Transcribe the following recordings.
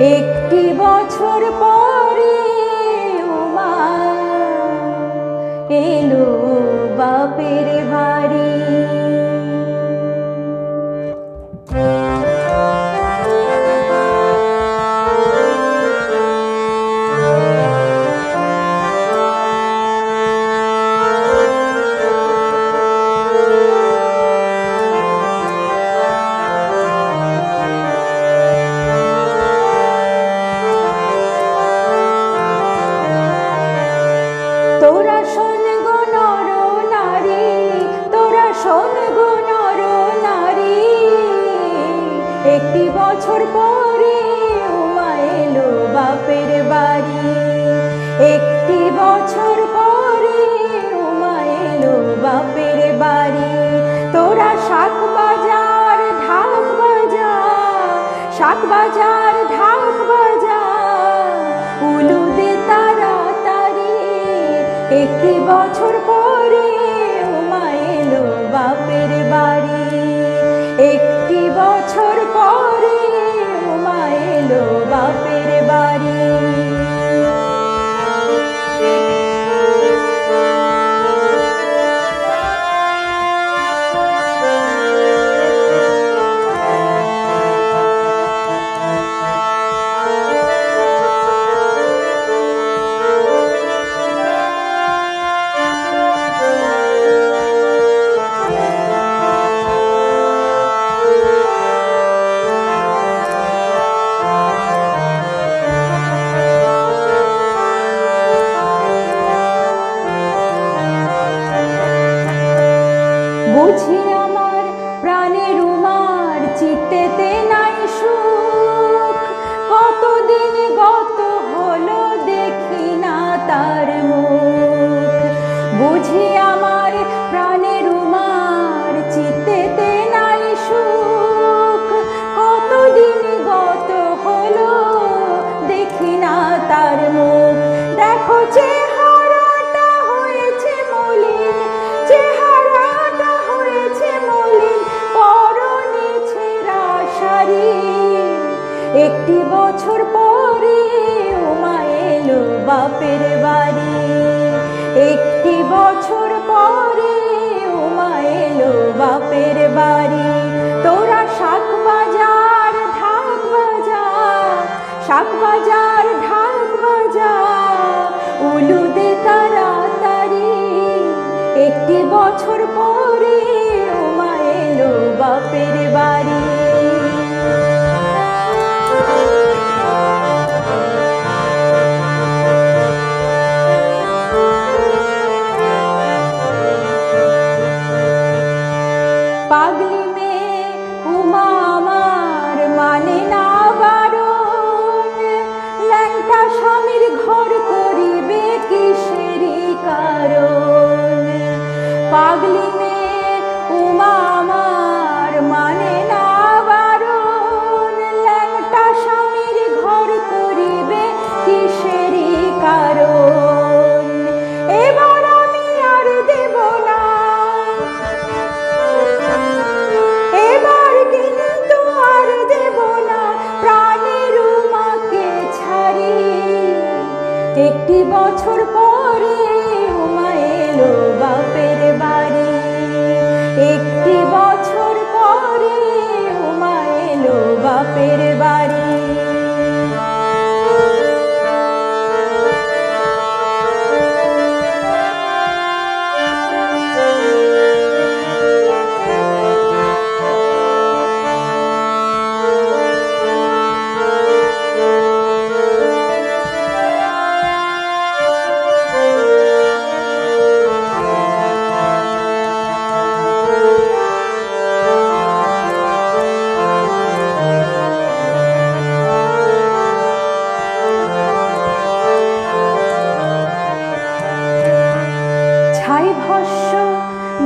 একটি বছর পরে উমা এলো। একটি বছর পরে উমা এলো বাপের বাড়ি। একটি বছর পরে উমা এলো বাপের বাড়ি। তোরা শাক বাজার, ঢাক বাজার, শাক বাজার, ঢাক বাজার। উলু দে তাড়াতাড়ি একটি বছর পরে উমা এলো বাপের বাড়ি। বুঝি আমার প্রাণের উমার, চিত্তেতে নাই সুখ। কতদিন গত হলো দেখি না তার মুখ। বুঝি আমার প্রাণের উমার, চিত্তেতে নাই সুখ। কতদিন গত হলো দেখি না তার মুখ। একটি বছর পরে উমা এলো বাপের বাড়ি। একটি বছর পরে উমা এলো বাপের বাড়ি। তোরা শাক বাজার ঢাক বাজার শাক বাজার ঢাক বাজার উলু দে তাড়াতাড়ি। একটি বছর পরে উমা এলো বাপের বাড়ি।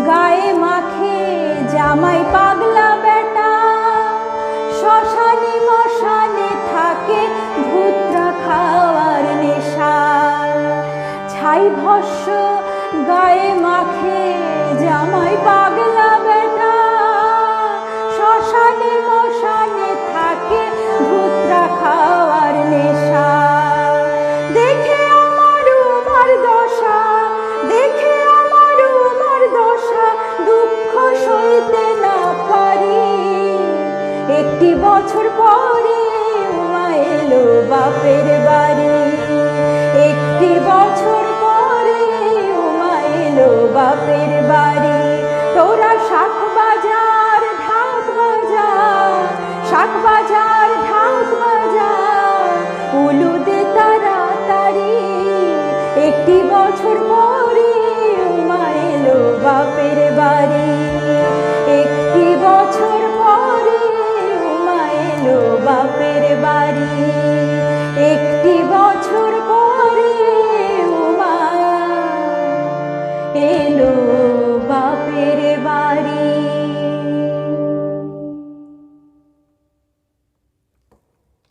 গায়ে মাখে জামাই পাগলা বেটা। শ্মশানে মশানে থাকে ভূত্রা খাওয়ার নেশাল ছাই ভস্য গায়ে মাখে জামাই পাগলা বেটা। শ্মশানে বছর পরে মা এলো বাপের বাড়ি। একটি বছর পরে এলো বাপের বাড়ি।